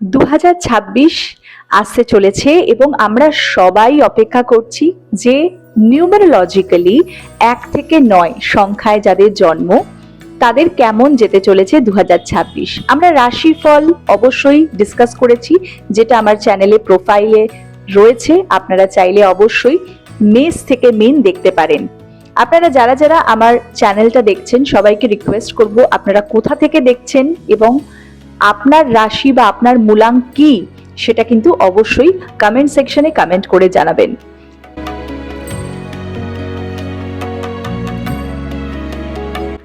দু হাজার ছাব্বিশ আসতে চলেছে এবং আমরা সবাই অপেক্ষা করছি যে নিউমারোলজিক্যালি এক থেকে নয় সংখ্যায় যাদের জন্ম, তাদের কেমন যেতে চলেছে দু হাজার ছাব্বিশ। আমরা রাশিফল অবশ্যই ডিসকাস করেছি, যেটা আমার চ্যানেলে প্রোফাইলে রয়েছে, আপনারা চাইলে অবশ্যই মেস থেকে মিন দেখতে পারেন। আপনারা যারা যারা আমার চ্যানেলটা দেখছেন, সবাইকে রিকোয়েস্ট করব আপনারা কোথা থেকে দেখছেন এবং আপনার রাশি বা আপনার মূলাঙ্ক কি, সেটা কিন্তু অবশ্যই কমেন্ট সেকশনে কমেন্ট করে জানাবেন।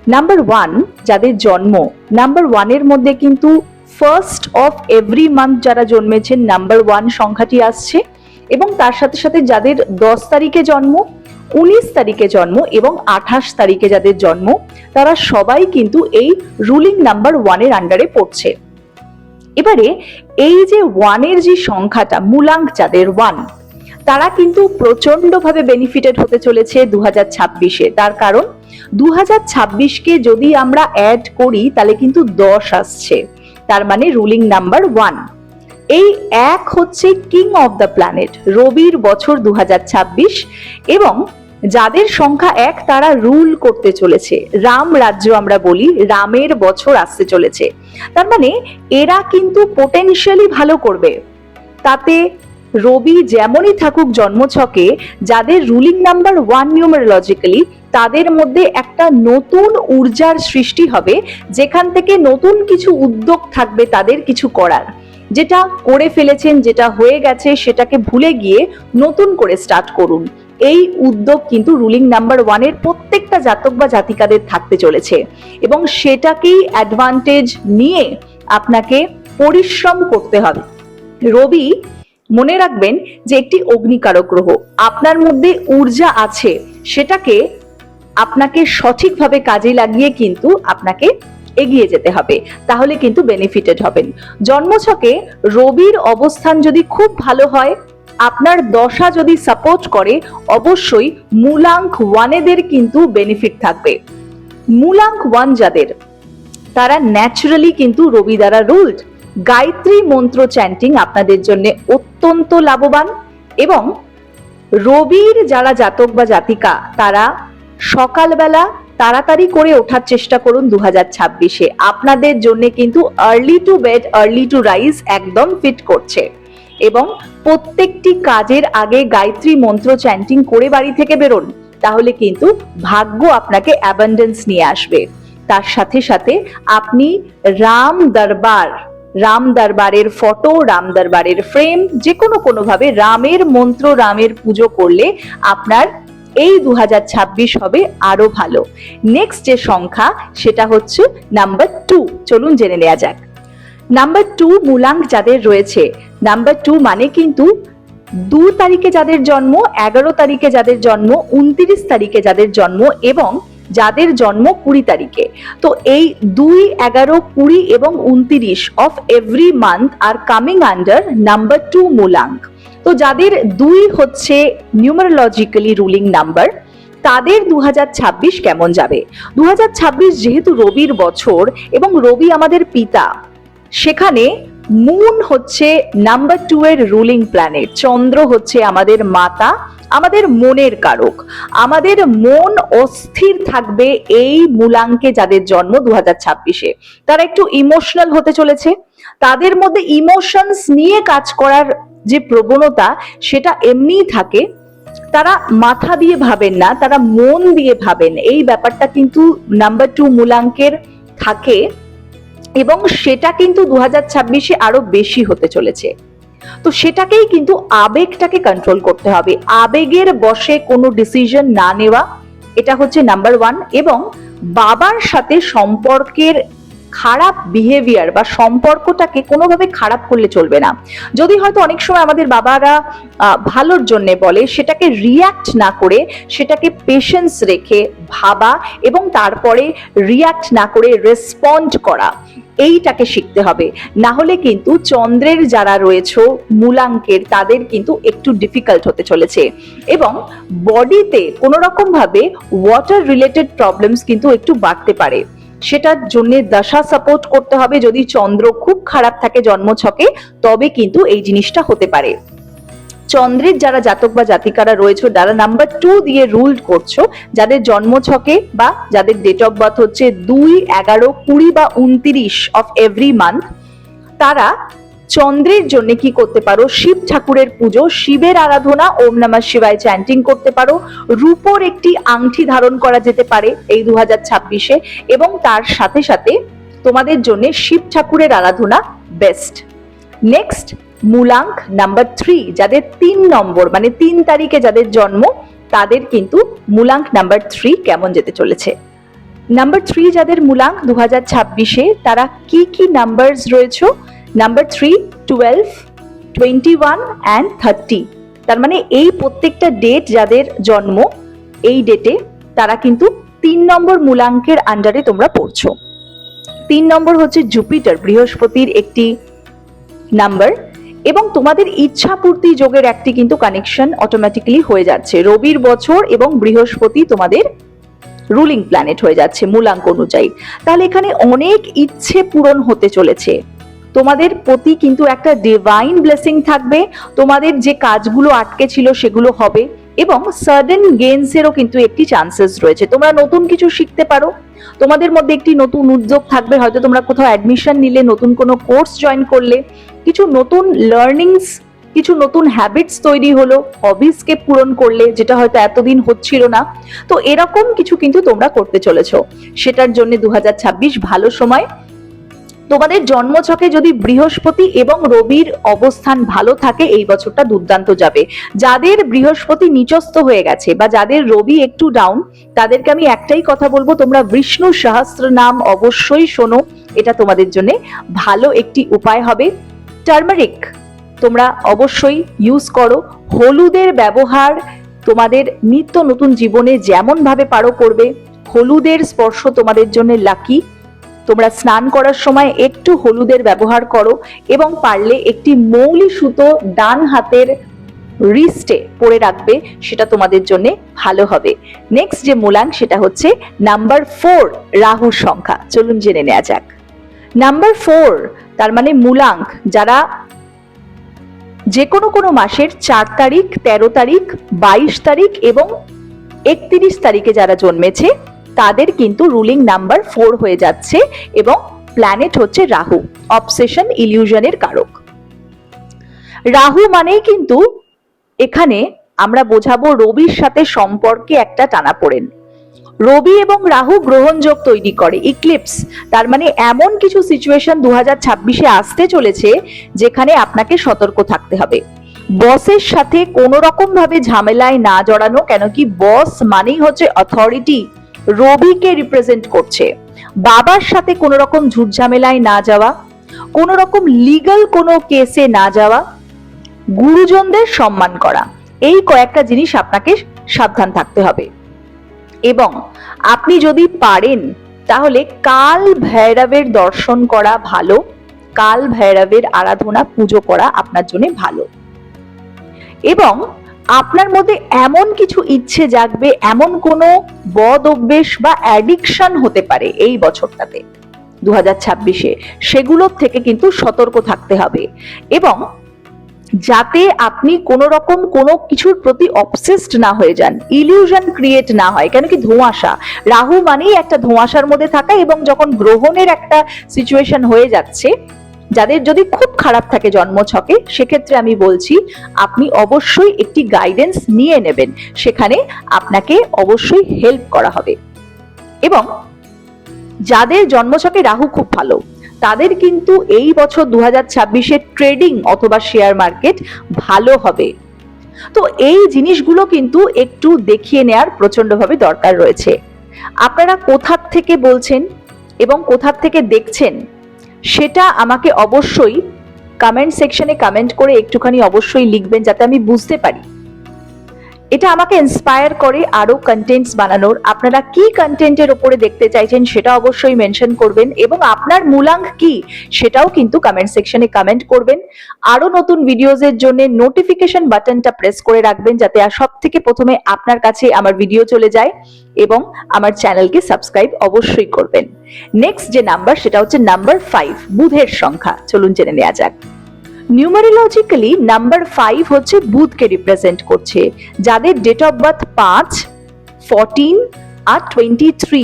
নাম্বার ওয়ান যাদের জন্ম নাম্বার ওয়ানের মধ্যে কিন্তু ফার্স্ট অফ এভরি মান্থ যারা জন্মেছেন নাম্বার ওয়ান সংখ্যাটি আসছে এবং তার সাথে সাথে যাদের দশ তারিখে জন্ম উনিশ তারিখে জন্ম এবং আঠাশ তারিখে যাদের জন্ম, তারা সবাই কিন্তু এই রুলিং নাম্বার ওয়ানের আন্ডারে পড়ছে। এবারে এই যে ওয়ানের যে সংখ্যাটা, মূলাঙ্ক যাদের ওয়ান তারা কিন্তু প্রচন্ডভাবে বেনিফিটেড হতে চলেছে দু হাজার ছাব্বিশে। তার কারণ দু হাজার ছাব্বিশকে যদি আমরা অ্যাড করি, তাহলে কিন্তু দশ আসছে। তার মানে রুলিং নাম্বার ওয়ান এই এক হচ্ছে কিং অফ দ্য প্ল্যানেট রবির বছর দু হাজার ছাব্বিশ এবং যাদের সংখ্যা এক তারা রুল করতে চলেছে। রাম রাজ্য আমরা বলি, রামের বছর আসতে চলেছে। তার মানে এরা কিন্তু পোটেনশিয়ালি ভালো করবে। তাতে রবি যেমনই থাকুক জন্মছকে, যাদের রুলিং নাম্বার ওয়ান নিউমারোলজিক্যালি তাদের মধ্যে একটা নতুন ঊর্জার সৃষ্টি হবে, যেখান থেকে নতুন কিছু উদ্যোগ থাকবে তাদের কিছু করার। যেটা করে ফেলেছেন, যেটা হয়ে গেছে, সেটাকে ভুলে গিয়ে নতুন করে স্টার্ট করুন। এই উদ্যোগ কিন্তু রুলিং নাম্বার ওয়ানের প্রত্যেকটা জাতক বা জাতিকাদের থাকতে চলেছে এবং সেটাকেই অ্যাডভান্টেজ নিয়ে আপনাকে পরিশ্রম করতে হবে। রবি, মনে রাখবেন যে একটি অগ্নিকারক গ্রহ, আপনার মধ্যে ঊর্জা আছে, সেটাকে আপনাকে সঠিকভাবে কাজে লাগিয়ে কিন্তু আপনাকে এগিয়ে যেতে হবে, তাহলে কিন্তু বেনিফিটেড হবেন। জন্মছকে রবির অবস্থান যদি খুব ভালো হয়, আপনার দশা যদি সাপোর্ট করে, অবশ্যই মূলাঙ্ক ওয়ানেদের কিন্তু বেনিফিট থাকবে। মূলাঙ্ক ওয়ান যাদের, তারা ন্যাচারালি কিন্তু রবি দ্বারা রুলড গায়ত্রী মন্ত্র চ্যান্টিং আপনাদের জন্য অত্যন্ত লাভবান এবং রবির যারা জাতক বা জাতিকা, তারা সকালবেলা তাড়াতাড়ি করে ওঠার চেষ্টা করুন দু ছাব্বিশে। আপনাদের জন্য কিন্তু early to bed early to rise একদম ফিট করছে। এবং প্রত্যেকটি কাজের আগে গায়ত্রী মন্ত্র চ্যান্টিং করে বাড়ি থেকে বেরোন, তাহলে কিন্তু ভাগ্য আপনাকে অ্যাবান্ডেন্স নিয়ে আসবে। তার সাথে সাথে আপনি রাম দরবার, রাম দরবারের ফটো রাম দরবারের ফ্রেম যে কোনো কোনোভাবে রামের মন্ত্র, রামের পুজো করলে আপনার এই দু হাজার ছাব্বিশ হবে আরও ভালো। নেক্সট যে সংখ্যা, সেটা হচ্ছে নাম্বার টু চলুন জেনে নেওয়া যাক। নাম্বার টু মূলাঙ্ক যাদের রয়েছে নাম্বার টু মানে কিন্তু দু তারিখে যাদের জন্ম, এগারো তারিখে যাদের জন্ম, উনত্রিশ তারিখে যাদের জন্ম এবং যাদের জন্ম কুড়ি তারিখে। তো এই দুই, এগারো, কুড়ি এবং উনত্রিশ of every month are coming under number two মূলাঙ্ক। তো যাদের দুই হচ্ছে নিউমারোলজিক্যালি রুলিং নাম্বার তাদের দুহাজার ছাব্বিশ কেমন যাবে? দুহাজার ছাব্বিশ যেহেতু রবির বছর এবং রবি আমাদের পিতা, সেখানে মুন হচ্ছে নাম্বার টু এর রুলিং প্ল্যানেট চন্দ্র হচ্ছে আমাদের মাতা, আমাদের মনের কারক। আমাদের মন অস্থির থাকবে এই মূলাঙ্কে যাদের জন্ম দু হাজার ছাব্বিশে। তারা একটু ইমোশনাল হতে চলেছে। তাদের মধ্যে ইমোশনস নিয়ে কাজ করার যে প্রবণতা সেটা এমনিই থাকে, তারা মাথা দিয়ে ভাবেন না, তারা মন দিয়ে ভাবেন। এই ব্যাপারটা কিন্তু নাম্বার টু মূলাঙ্কের থাকে এবং সেটা কিন্তু দু হাজার ছাব্বিশে আরও বেশি হতে চলেছে। তো সেটাকেই কিন্তু আবেগটাকে কন্ট্রোল করতে হবে। আবেগের বসে কোনো ডিসিশন না নেওয়া, এটা হচ্ছে নাম্বার ওয়ান এবং বাবার সাথে সম্পর্কের খারাপ বিহেভিয়ার বা সম্পর্কটাকে কোনোভাবে খারাপ করলে চলবে না। যদি হয়তো অনেক সময় আমাদের বাবারা ভালোর জন্যে বলে, সেটাকে রিয়াক্ট না করে, সেটাকে পেশেন্স রেখে ভাবা এবং তারপরে রিয়াক্ট না করে রেসপন্ড করা, এইটাকে শিখতে হবে। না হলে কিন্তু চন্দ্রের যারা রয়েছে, মূলাঙ্কের, তাদের কিন্তু একটু ডিফিকাল্ট হতে চলেছে। এবং বডিতে কোনো রকম ভাবে ওয়াটার রিলেটেড প্রবলেমস কিন্তু একটু বাড়তে পারে। সেটার জন্য দশা সাপোর্ট করতে হবে। যদি চন্দ্র খুব খারাপ থাকে জন্মছকে, তবে কিন্তু এই জিনিসটা হতে পারে। চন্দ্রের যারা জাতক বা জাতিকারা রয়েছে, যারা নাম্বার টু দিয়ে রুল করছ, যাদের জন্ম ছকে বা যাদের ডেট অফ বার্থ হচ্ছে দুই এগারো কুড়ি বা উনত্রিশ অফ এভরি মান্থ তারা চন্দ্রের জন্য কি করতে পারো? শিব ঠাকুরের পুজো, শিবের আরাধনা, ওম নমঃ শিবায় চ্যান্টিং করতে পারো। রূপোর একটি আংটি ধারণ করা যেতে পারে এই দু হাজার ছাব্বিশে এবং তার সাথে সাথে তোমাদের জন্য শিব ঠাকুরের আরাধনা বেস্ট নেক্সট মূলাঙ্ক নাম্বার থ্রি যাদের তিন নম্বর মানে তিন তারিখে যাদের জন্ম, তাদের কিন্তু মূলাঙ্ক নাম্বার থ্রি কেমন যেতে চলেছে? নাম্বার থ্রি যাদের মূলাঙ্ক দু হাজার ছাব্বিশে, তারা কি কি নাম্বারস রয়েছে? Number three twelve twenty one and thirty তার মানে এই প্রত্যেকটা ডেট যাদের জন্ম, এই ডেটে তারা কিন্তু তিন নম্বর মূলাঙ্কের আন্ডারে তোমরা পড়ছো। তিন নম্বর হচ্ছে জুপিটার বৃহস্পতির একটি নাম্বার এবং তোমাদের ইচ্ছা পূর্তি যোগের একটি কিন্তু কানেকশন অটোমেটিক্যালি হয়ে যাচ্ছে। রবির বছর এবং বৃহস্পতি তোমাদের রুলিং প্ল্যানেট হয়ে যাচ্ছে মূলাঙ্ক অনুযায়ী। তাহলে এখানে অনেক ইচ্ছে পূরণ হতে চলেছে। তোমাদের প্রতি কিন্তু একটা ডিভাইন ব্লেসিং থাকবে। তোমাদের যে কাজগুলো আটকে ছিল সেগুলো হবে এবং সাডেন গেমসেরও কিন্তু একটি চান্সেস রয়েছে। তোমরা নতুন কিছু শিখতে পারো। তোমাদের মধ্যে একটি নতুন উদ্যোগ থাকবে। হয়তো তোমরা কোথাও অ্যাডমিশন নিলে, নতুন কোনো কোর্স জয়েন করলে। কিছু নতুন লার্নিংস কিছু নতুন হ্যাবিটস তৈরি হলো হবিসকে পূরণ করলে, যেটা হয়তো এতদিন হচ্ছিল না। তো এরকম কিছু কিন্তু তোমরা করতে চলেছো। সেটার জন্য দু হাজার ছাব্বিশ ভালো সময়। তোমাদের জন্মছকে যদি বৃহস্পতি এবং রবির অবস্থান ভালো থাকে, এই বছরটা দুর্দান্ত যাবে। যাদের বৃহস্পতি নিচস্থ হয়ে গেছে বা যাদের রবি একটু ডাউন তাদেরকে আমি একটাই কথা বলব, তোমরা বিষ্ণু সহস্র নাম অবশ্যই শোনো। এটা তোমাদের জন্য ভালো একটি উপায় হবে। টার্মারিক, তোমরা অবশ্যই ইউজ করো। হলুদের ব্যবহার তোমাদের নিত্য নতুন জীবনে যেমন ভাবে পারো করবে। হলুদের স্পর্শ তোমাদের জন্য লাকি তোমরা স্নান করার সময় একটু হলুদের ব্যবহার করো এবং পারলে একটি মৌলি সুতো ডান হাতের রিস্টে পরে রাখবে, সেটা তোমাদের জন্য ভালো হবে। নেক্সট যে মূলাঙ্ক সেটা হচ্ছে নাম্বার ফোর রাহুর সংখ্যা। চলুন জেনে নেওয়া যাক। নাম্বার ফোর তার মানে মূলাঙ্ক যারা যে কোনো কোনো মাসের চার তারিখ, তেরো তারিখ, বাইশ তারিখ এবং একত্রিশ তারিখে যারা জন্মেছে তাদের কিন্তু রুলিং নাম্বার ফোর হয়ে যাচ্ছে এবং প্ল্যানেট হচ্ছে রাহু অবসেশন ইলিউশনের কারক। রাহু মানেই কিন্তু এখানে আমরা বোঝাবো রবির সাথে সম্পর্কে একটা টানাপোড়েন। রবি এবং রাহু গ্রহণযোগ তৈরি করে ইক্লিপস তার মানে এমন কিছু সিচুয়েশন দু হাজার ছাব্বিশে আসতে চলেছে যেখানে আপনাকে সতর্ক থাকতে হবে। বসের সাথে কোনো রকম ভাবে ঝামেলায় না জড়ানো, কেন কি বস মানেই হচ্ছে অথরিটি রবিকে রিপ্রেজেন্ট করছে। বাবার সাথে কোনো রকম ঝুটঝামেলায় না যাওয়া কোনো রকম লিগাল কোনো কেসে না যাওয়া, গুরুজনদের সম্মান করা, এই কয়েকটা জিনিস আপনাকে সাবধান থাকতে হবে। এবং আপনি যদি পারেন, তাহলে কাল ভৈরবের দর্শন করা ভালো, কাল ভৈরবের আরাধনা, পুজো করা আপনার জন্য ভালো। এবং আপনার মধ্যে এমন কিছু ইচ্ছে জাগবে, এমন কোনো বদ অভ্যেস বা অ্যাডিকশন হতে পারে এই বছরটাতে। দু হাজার ছাব্বিশে সেগুলোর থেকে কিন্তু সতর্ক থাকতে হবে এবং যাতে আপনি কোনো রকম কোনো কিছুর প্রতি অবসেসড না হয়ে যান ইলিউশন ক্রিয়েট না হয়, কেন কি ধোঁয়াশা। রাহু মানেই একটা ধোঁয়াশার মধ্যে থাকা এবং যখন গ্রহণের একটা সিচুয়েশন হয়ে যাচ্ছে যাদের যদি খুব খারাপ থাকে জন্মছকে, সেক্ষেত্রে আমি বলছি আপনি অবশ্যই একটি গাইডেন্স নিয়ে নেবেন। সেখানে আপনাকে অবশ্যই হেল্প করা হবে। এবং যাদের জন্মছকে রাহু খুব ভালো, তাদের কিন্তু এই বছর দু হাজার ট্রেডিং অথবা শেয়ার মার্কেট ভালো হবে। তো এই জিনিসগুলো কিন্তু একটু দেখিয়ে নেওয়ার প্রচন্ডভাবে দরকার রয়েছে। আপনারা কোথার থেকে বলছেন এবং কোথার থেকে দেখছেন সেটা আমাকে অবশ্যই কমেন্ট সেকশনে কমেন্ট করে একটুখানি অবশ্যই লিখবেন যাতে আমি বুঝতে পারি। এটা আমাকে ইন্সপায়ার করে আরও কন্টেন্টস বানানোর। আপনারা কি কন্টেন্টের উপরে দেখতে চাইছেন সেটা অবশ্যই মেনশন করবেন এবং আপনার মূলাঙ্ক কি সেটাও কিন্তু কমেন্ট সেকশনে কমেন্ট করবেন। আরও নতুন ভিডিওজের জন্য নোটিফিকেশন বাটনটা প্রেস করে রাখবেন যাতে সব থেকে প্রথমে আপনার কাছে আমার ভিডিও চলে যায় এবং আমার চ্যানেলকে সাবস্ক্রাইব অবশ্যই করবেন। নেক্সট যে নাম্বার সেটা হচ্ছে নাম্বার ফাইভ বুধের সংখ্যা। চলুন জেনে নেওয়া যাক। নিউমারোলজিক্যালি নাম্বার ফাইভ হচ্ছে বুধকে রিপ্রেজেন্ট করছে, যাদের ডেট অফ বার্থ পাঁচ ফোরটিন আর টোয়েন্টি থ্রি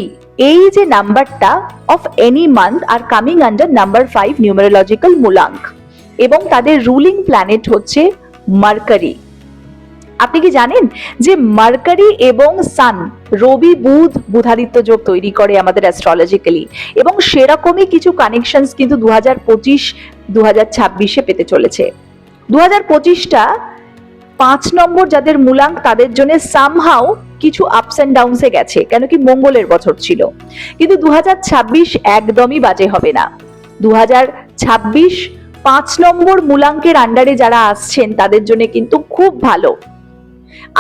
এই যে নাম্বারটা of any month are coming under number five numerological মূলাঙ্ক এবং তাদের রুলিং প্ল্যানেট হচ্ছে মার্কারি আপনি কি জানেন যে মার্কারি এবং সান রবি, বুধ, বুধাদিত্য যোগ তৈরি করে আমাদের অ্যাস্ট্রোলজিক্যালি এবং সেরকমই কিছু কানেকশনস কিন্তু দু হাজার পঁচিশ দু হাজার ছাব্বিশে পেতে চলেছে। দু হাজার পঁচিশটা পাঁচ নম্বর যাদের মূলাঙ্ক, তাদের জন্য সামহাও কিছু আপস অ্যান্ড ডাউনসে গেছে কেন কি মঙ্গলের বছর ছিল। কিন্তু দু হাজার ছাব্বিশ একদমই বাজে হবে না। দু পাঁচ নম্বর মূলাঙ্কের আন্ডারে যারা আসছেন, তাদের জন্য কিন্তু খুব ভালো।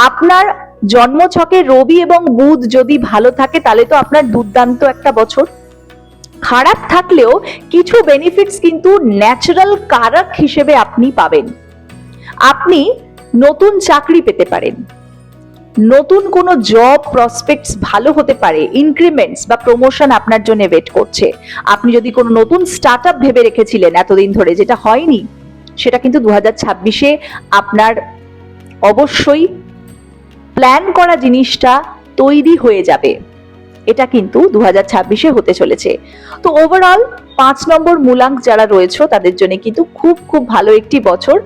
আপনার জন্মছকে রবি এবং বুধ যদি ভালো থাকে, তাহলে তো আপনার দুর্দান্ত একটা বছর। খারাপ থাকলেও কিছু বেনিফিটস কিন্তু ন্যাচারাল কারক হিসেবে আপনি পাবেন। আপনি নতুন চাকরি পেতে পারেন। নতুন কোনো জব প্রসপেক্টস ভালো হতে পারে ইনক্রিমেন্টস বা প্রমোশন আপনার জন্য ওয়েট করছে। আপনি যদি কোনো নতুন স্টার্ট আপ ভেবে রেখেছিলেন এতদিন ধরে, যেটা হয়নি, সেটা কিন্তু দু হাজার ছাব্বিশে আপনার অবশ্যই প্ল্যান করা জিনিসটা তৈরি হয়ে যাবে। এটা কিন্তু দু হাজার ছাব্বিশে হতে চলেছে। তো ওভারঅল পাঁচ নম্বর মূলাঙ্ক যারা রয়েছে, তাদের জন্য কিন্তু খুব খুব ভালো একটি বছর।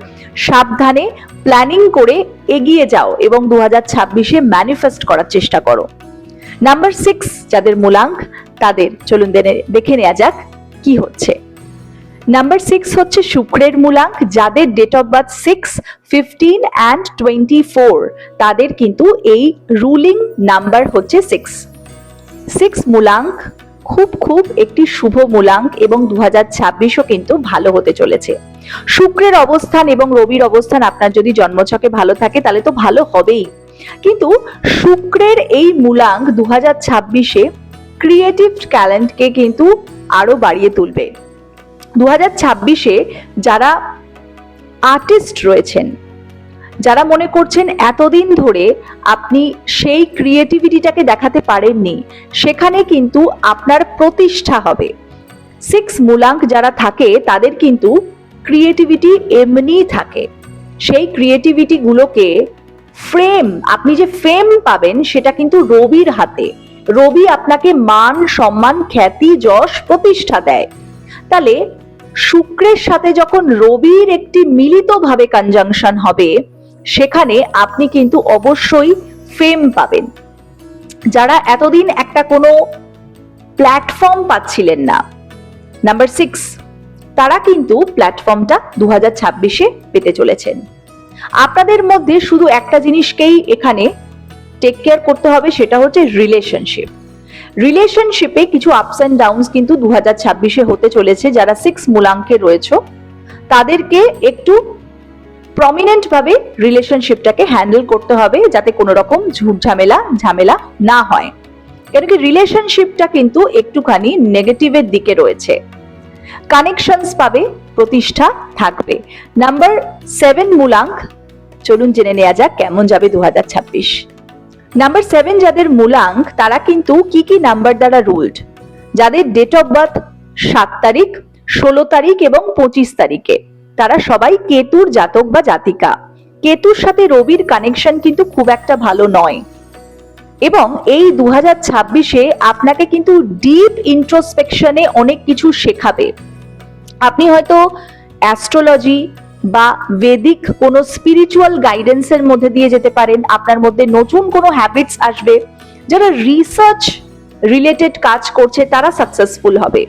সাবধানে প্ল্যানিং করে এগিয়ে যাও এবং দু হাজার ছাব্বিশে ম্যানিফেস্ট করার চেষ্টা করো। নাম্বার সিক্স যাদের মূলাঙ্ক, তাদের চলুন দেখে নেওয়া যাক কি হচ্ছে। নাম্বার সিক্স হচ্ছে শুক্রের মূলাঙ্ক, যাদের date of birth six fifteen and twenty four তাদের কিন্তু এই রুলিং নাম্বার হচ্ছে সিক্স সিক্স মূলাঙ্ক খুব খুব একটি শুভ মূলাঙ্ক এবং দু হাজার ছাব্বিশও কিন্তু ভালো হতে চলেছে। শুক্রের অবস্থান এবং রবির অবস্থান আপনার যদি জন্মছকে ভালো থাকে তাহলে তো ভালো হবেই। কিন্তু শুক্রের এই মূলাঙ্ক দু হাজার ছাব্বিশে ক্রিয়েটিভ ট্যালেন্টকে কিন্তু আরও বাড়িয়ে তুলবে। দু হাজার ছাব্বিশে যারা আর্টিস্ট রয়েছেন যারা মনে করছেন এতদিন ধরে আপনি সেই ক্রিয়েটিভিটিটাকে দেখাতে পারেননি, সেখানে কিন্তু আপনার প্রতিষ্ঠা হবে। সিক্স মূলাঙ্ক যারা থাকে, তাদের কিন্তু ক্রিয়েটিভিটি এমনিই থাকে। সেই ক্রিয়েটিভিটি গুলোকে ফ্রেম আপনি যে ফ্রেম পাবেন, সেটা কিন্তু রবির হাতে। রবি আপনাকে মান, সম্মান, খ্যাতি, যশ, প্রতিষ্ঠা দেয়। তাহলে শুক্রের সাথে যখন রবির একটি মিলিতভাবে কনজাংশন হবে সেখানে আপনি কিন্তু অবশ্যই ফেম পাবেন। যারা এতদিন একটা কোনো প্ল্যাটফর্ম পাচ্ছিলেন না নাম্বার সিক্স তারা কিন্তু প্ল্যাটফর্মটা দু হাজার ছাব্বিশে পেতে চলেছেন। আপনাদের মধ্যে শুধু একটা জিনিসকেই এখানে টেক কেয়ার করতে হবে, সেটা হচ্ছে রিলেশনশিপ রিলেশনশিপে কিছু আপস অ্যান্ড ডাউনস কিন্তু দু হাজার ছাব্বিশে হতে চলেছে। যারা সিক্স মূলাঙ্কে রয়েছে, তাদেরকে একটু প্রমিনেন্ট ভাবে রিলেশনশিপটাকে হ্যান্ডেল করতে হবে যাতে কোনো রকম ঝুট ঝামেলা ঝামেলা না হয়। কেন কি রিলেশনশিপটা কিন্তু একটুখানি নেগেটিভের দিকে রয়েছে। কানেকশনস পাবে, প্রতিষ্ঠা থাকবে। নাম্বার সেভেন মূলাঙ্ক চলুন জেনে নেওয়া যাক কেমন যাবে দু হাজার ছাব্বিশ। নাম্বার সেভেন যাদের মূলাঙ্ক তারা কিন্তু কি কি নাম্বার দ্বারা রুলড যাদের ডেট অফ বার্থ সাত তারিখ, ষোলো তারিখ এবং পঁচিশ তারিখে। তারা সবাই কেতুর জাতক বা জাতিকা। কেতুর সাথে রবির কানেকশন কিন্তু খুব একটা ভালো নয়। এবং এই দু হাজার ছাব্বিশে আপনাকে কিন্তু ডিপ ইন্ট্রোস্পেকশনে অনেক কিছু শেখাবে। আপনি হয়তো অ্যাস্ট্রোলজি বা বেদিক কোনো স্পিরিচুয়াল গাইডেন্সের মধ্যে দিয়ে যেতে পারেন, আপনার মধ্যে নতুন কোনো হ্যাবিটস আসবে, যারা রিসার্চ রিলেটেড কাজ করছে, তারা সাকসেসফুল হবে।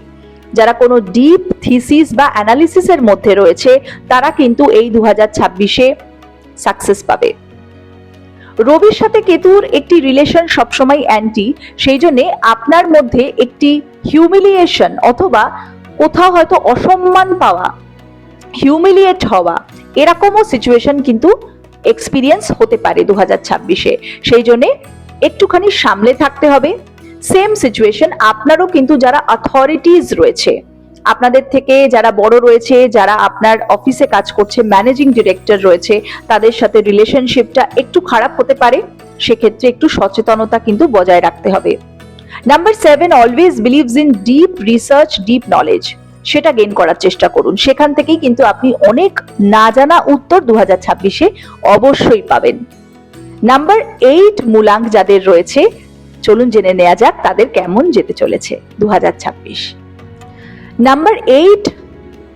যারা কোনো ডিপ থিসিস বা অ্যানালিসিসের মধ্যে রয়েছে, তারা কিন্তু এই দু হাজার ছাব্বিশে সাকসেস পাবে। রবির সাথে কেতুর একটি রিলেশন সবসময় অ্যান্টি সেই জন্যে আপনার মধ্যে একটি হিউমিলিয়েশন অথবা কোথাও হয়তো অসম্মান পাওয়া হিউমিলিয়েট হওয়া, এরকমও সিচুয়েশন কিন্তু এক্সপিরিয়েন্স হতে পারে দু হাজার ছাব্বিশে। সেই জন্যে একটুখানি সামলে থাকতে হবে। সেম সিচুয়েশন আপনারও কিন্তু যারা অথরিটিস রয়েছে, আপনাদের থেকে যারা বড় রয়েছে, যারা আপনার অফিসে কাজ করছে ম্যানেজিং ডিরেক্টর রয়েছে, তাদের সাথে রিলেশনশিপটা একটু খারাপ হতে পারে, সেক্ষেত্রে একটু সচেতনতা কিন্তু বজায় রাখতে হবে। Number seven always believes in deep research deep knowledge সেটা গেইন করার চেষ্টা করুন। সেখান থেকেই কিন্তু আপনি অনেক না জানা উত্তর দু ছাব্বিশে অবশ্যই পাবেন। নাম্বার এইট মূলাঙ্ক যাদের রয়েছে চলুন জেনে নেওয়া যাক তাদের কেমন যেতে চলেছে দু হাজার ছাব্বিশ। নাম্বার এইট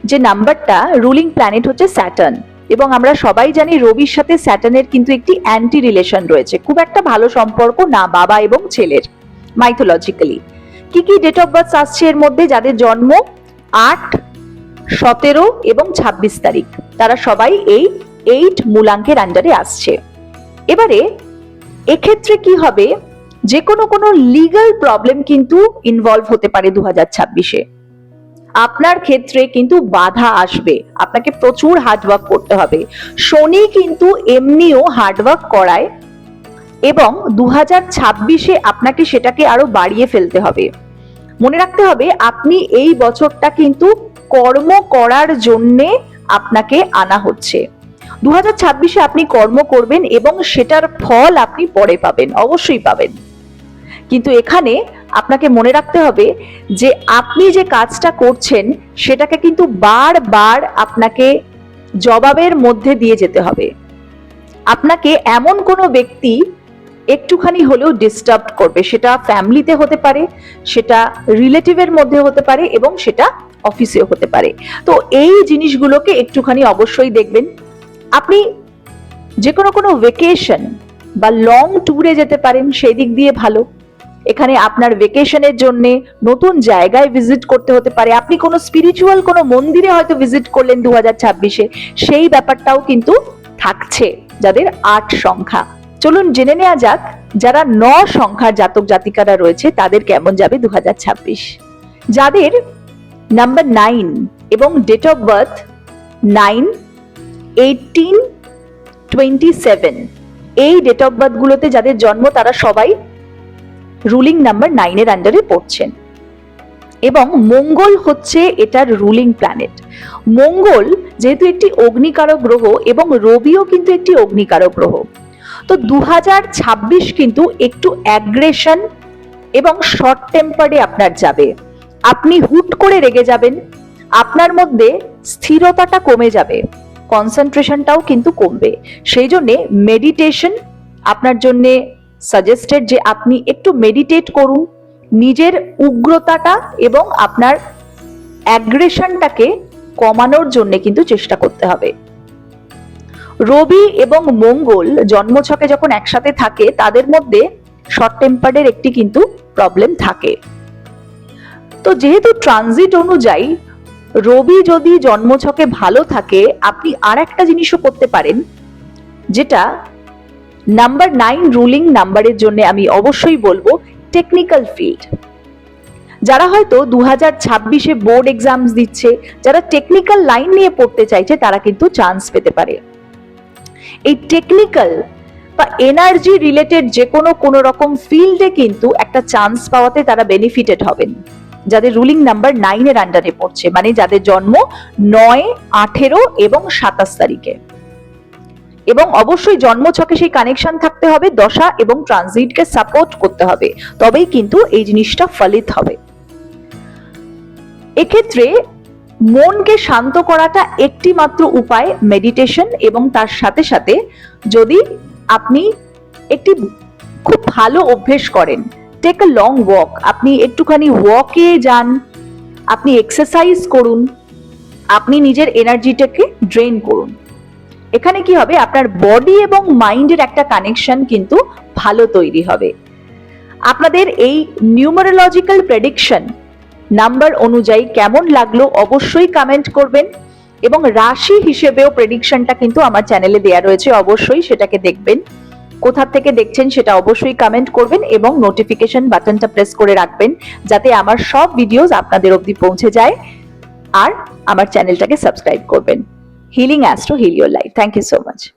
যে নাম্বারটা রুলিং প্ল্যানেট হচ্ছে স্যাটার্ন এবং আমরা সবাই জানি রবির সাথে স্যাটার্নের কিন্তু একটি অ্যান্টি রিলেশন রয়েছে। খুব একটা ভালো সম্পর্ক না বাবা এবং ছেলের মাইথোলজিক্যালি কি কি ডেট অফ বার্থ আসছে এর মধ্যে? যাদের জন্ম আট, সতেরো এবং ছাব্বিশ তারিখ। তারা সবাই এই এইট মূলাঙ্কের আন্ডারে আসছে। এবারে এক্ষেত্রে কি হবে? যে কোনো কোনো লিগ্যাল প্রবলেম কিন্তু ইনভলভ হতে পারে দু হাজার ছাব্বিশে। আপনার ক্ষেত্রে কিন্তু বাধা আসবে। আপনাকে প্রচুর হার্ডওয়ার্ক করতে হবে। শনি কিন্তু এমনিও হার্ডওয়ার্ক করায় এবং দু হাজার ছাব্বিশে আপনাকে সেটাকে আরও বাড়িয়ে ফেলতে হবে। মনে রাখতে হবে, আপনি এই বছরটা কিন্তু কর্ম করার জন্যে আপনাকে আনা হচ্ছে। দু হাজার ছাব্বিশে আপনি কর্ম করবেন এবং সেটার ফল আপনি পরে পাবেন, অবশ্যই পাবেন। কিন্তু এখানে আপনাকে মনে রাখতে হবে যে আপনি যে কাজটা করছেন, সেটাকে কিন্তু বারবার আপনাকে জবাবের মধ্যে দিয়ে যেতে হবে। আপনাকে এমন কোনো ব্যক্তি একটুখানি হলেও ডিস্টার্ব করবে। সেটা ফ্যামিলিতে হতে পারে, সেটা রিলেটিভের মধ্যে হতে পারে এবং সেটা অফিসেও হতে পারে। তো এই জিনিসগুলোকে একটুখানি অবশ্যই দেখবেন। আপনি যে কোনো কোনো ভেকেশন বা লং ট্যুরে যেতে পারেন সেই দিক দিয়ে ভালো। এখানে আপনার ভেকেশনের জন্য নতুন জায়গায় ভিজিট করতে হতে পারে। আপনি কোনো স্পিরিচুয়াল কোনো মন্দিরে হয়তো ভিজিট করলেন দু হাজার ছাব্বিশে, সেই ব্যাপারটাও কিন্তু থাকছে যাদের আট সংখ্যা। চলুন জেনে নেওয়া যাক, যারা ন সংখ্যার জাতক জাতিকারা রয়েছে, তাদের কেমন যাবে দু যাদের নাম্বার নাইন এবং date of birth nine eighteen twenty seven এই ডেট অফ বার্থগুলোতে যাদের জন্ম তারা সবাই রুলিং নাম্বার নাইনের আন্ডারে পড়ছেন। এবং মঙ্গল হচ্ছে এটার রুলিং প্ল্যানেট মঙ্গল যেহেতু একটি অগ্নিকারক গ্রহ এবং রবিও কিন্তু একটি অগ্নিকারক গ্রহ। তো দু হাজার ছাব্বিশ কিন্তু একটু অ্যাগ্রেশন এবং শর্ট টেম্পারে আপনার যাবে। আপনি হুট করে রেগে যাবেন। আপনার মধ্যে স্থিরতাটা কমে যাবে। কনসেন্ট্রেশনটাও কিন্তু কমবে। সেই জন্যে মেডিটেশন আপনার জন্যে সাজেস্টেড যে আপনি একটু মেডিটেট করুন, নিজের উগ্রতাটা এবং আপনার অ্যাগ্রেশনটাকে কমানোর জন্য কিন্তু চেষ্টা করতে হবে। রবি এবং মঙ্গল জন্মছকে যখন একসাথে থাকে, তাদের মধ্যে শর্ট টেম্পার্ডের একটি কিন্তু প্রবলেম থাকে। তো যেহেতু ট্রানজিট অনুযায়ী রবি যদি জন্মছকে ভালো থাকে, আপনি আর একটা জিনিসও করতে পারেন, যেটা নাম্বার নাইন রুলিং নাম্বারের জন্য আমি অবশ্যই বলব টেকনিক্যাল ফিল্ড যারা হয়তো দু হাজার ছাব্বিশে বোর্ড এক্সামস দিচ্ছে, যারা টেকনিক্যাল লাইন নিয়ে পড়তে চাইছে, তারা কিন্তু চান্স পেতে পারে। এই টেকনিক্যাল বা এনার্জি রিলেটেড যে কোনো কোনো রকম ফিল্ডে কিন্তু একটা চান্স পাওয়াতে তারা বেনিফিটেড হবেন। যাদের রুলিং নাম্বার নাইনের আন্ডারে পড়ছে মানে যাদের জন্ম নয়, আঠেরো এবং সাতাশ তারিখে। এবং অবশ্যই জন্মছকে সেই কানেকশন থাকতে হবে, দশা এবং ট্রানজিটকে সাপোর্ট করতে হবে। তবেই কিন্তু এই জিনিসটা ফলিত হবে। এক্ষেত্রে মনকে শান্ত করাটা একটি মাত্র উপায় মেডিটেশন এবং তার সাথে সাথে যদি আপনি একটি খুব ভালো অভ্যেস করেন টেক আ লং ওয়াক আপনি একটুখানি ওয়াকে যান, আপনি এক্সারসাইজ করুন, আপনি নিজের এনার্জিটাকে ড্রেন করুন। এখানে কি হবে? আপনার বডি এবং মাইন্ডের একটা কানেকশন কিন্তু ভালো তৈরি হবে। আপনাদের এই নিউমারোলজিক্যাল প্রেডিকশন নাম্বার অনুযায়ী কেমন লাগল অবশ্যই কমেন্ট করবেন এবং রাশি হিসেবেও প্রেডিকশনটা কিন্তু আমার চ্যানেলে দেয়া রয়েছে, অবশ্যই সেটাকে দেখবেন। কোথা থেকে দেখছেন সেটা অবশ্যই কমেন্ট করবেন এবং নোটিফিকেশন বাটনটা প্রেস করে রাখবেন যাতে আমার সব ভিডিওস আপনাদের অবধি পৌঁছে যায়। আর আমার চ্যানেলটাকে সাবস্ক্রাইব করবেন। healing astro heal your life. Thank you so much.